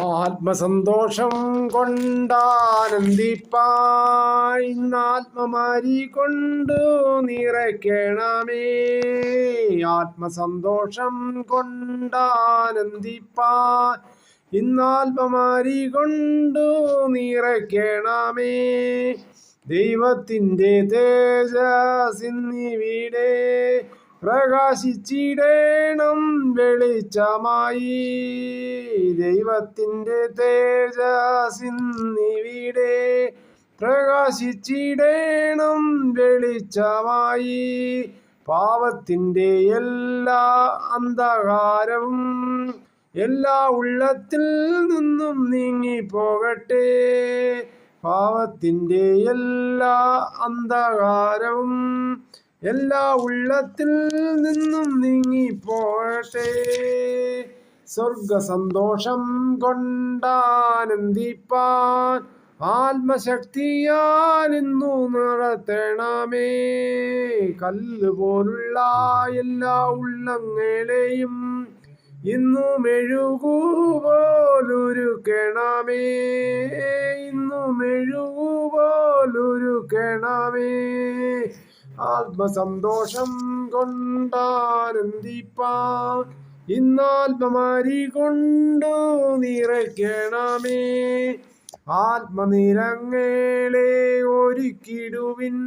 ആത്മസന്തോഷം കൊണ്ടാനന്ദിപ്പായി ആത്മമാരി കൊണ്ടു നിറയ്ക്കണമേ. ആത്മസന്തോഷം കൊണ്ടാനന്ദിപ്പായി ഇന്നാത്മമാരി കൊണ്ടു നിറയ്ക്കണമേ. ദൈവത്തിന്റെ തേജസിന്നിവിടെ പ്രകാശിച്ചിടേണം വെളിച്ചമായി. ദൈവത്തിന്റെ തേജസിന്നിവിടെ പ്രകാശിച്ചിടേണം വെളിച്ചമായി. പാവത്തിന്റെ എല്ലാ അന്ധകാരവും എല്ലാ ഉള്ളത്തിൽ നിന്നും നീങ്ങിപ്പോകട്ടെ. പാവത്തിന്റെ എല്ലാ അന്ധകാരവും എല്ലാ ഉള്ളത്തിൽ നിന്നും നീങ്ങിപ്പോകട്ടെ. സ്വർഗസന്തോഷം കൊണ്ടാനന്ദിപ്പാൻ ആത്മശക്തിയാൽ ഇന്നു നടത്തണമേ. കല്ല് പോലുള്ള എല്ലാ ഉള്ളങ്ങളെയും ഇന്നു മെഴുകുപോലൊരുക്കണമേ ഇന്നു മെഴുകുപോലൊരുക്കണമേ ആത്മസന്തോഷം കൊണ്ടാനന്ദിപ്പാൻ ഇന്നാത്മമാരി കൊണ്ടു നിറയ്ക്കണമേ. ആത്മനിരങ്ങളെ ഒരുക്കിടുവിൻ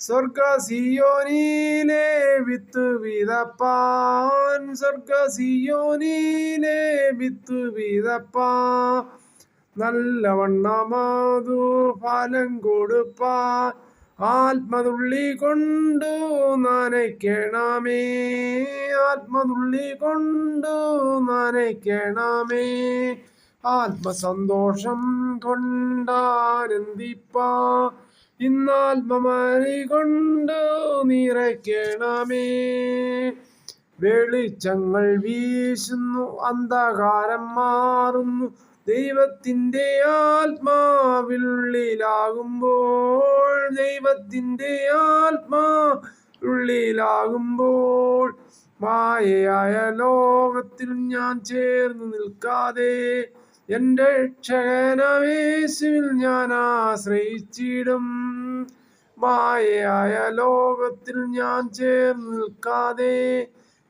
സ്വർഗസിയോനിലെ വിത്ത് വിതപ്പാൻ. സ്വർഗസിയോനിലെ വിത്ത് വിതപ്പാ. നല്ലവണ്ണമാതു ഫലം കൊടുപ്പ. ആത്മതുള്ളി കൊണ്ടു നനയ്ക്കണമേ. ആത്മതുള്ളി കൊണ്ടു നനയ്ക്കണമേ. ആത്മസന്തോഷം കൊണ്ടാനന്ദിപ്പാ. ഇന്നാത്മമാരി കൊണ്ട് നിറയ്ക്കണമേ. വെളിച്ചങ്ങൾ വീശുന്നു അന്ധകാരം മാറുന്നു. ദൈവത്തിന്റെ ആത്മാവിനുള്ളിലാകുമ്പോൾ ദൈവത്തിന്റെ ആത്മാവിനുള്ളിലാകുമ്പോൾ മായയായ ലോകത്തിൽ ഞാൻ ചേർന്ന് നിൽക്കാതെ എന്റെ രക്ഷകനവേശുവിൽ ഞാൻ ആശ്രയിച്ചിടും. മായയായ ലോകത്തിൽ ഞാൻ ചേർന്ന് നിൽക്കാതെ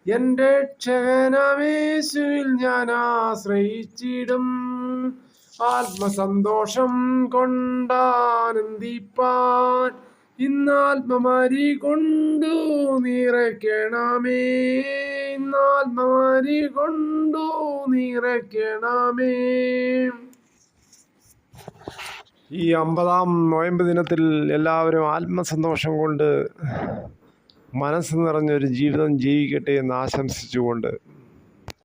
എന്റെ രക്ഷകനവേശുവിൽ ഞാൻ ആശ്രയിച്ചിടും. ആത്മസന്തോഷം കൊണ്ടാനന്ദിപ്പാൻ ഇന്നാത്മമാരി കൊണ്ടു നിറയ്ക്കണമേ. ഇന്നാത്മമാരി കൊണ്ടു നിറയ്ക്കണമേ. ഈ അമ്പതാം നോയമ്പ് ദിനത്തിൽ എല്ലാവരും ആത്മസന്തോഷം കൊണ്ട് മനസ്സ് നിറഞ്ഞൊരു ജീവിതം ജീവിക്കട്ടെ എന്ന് ആശംസിച്ചുകൊണ്ട്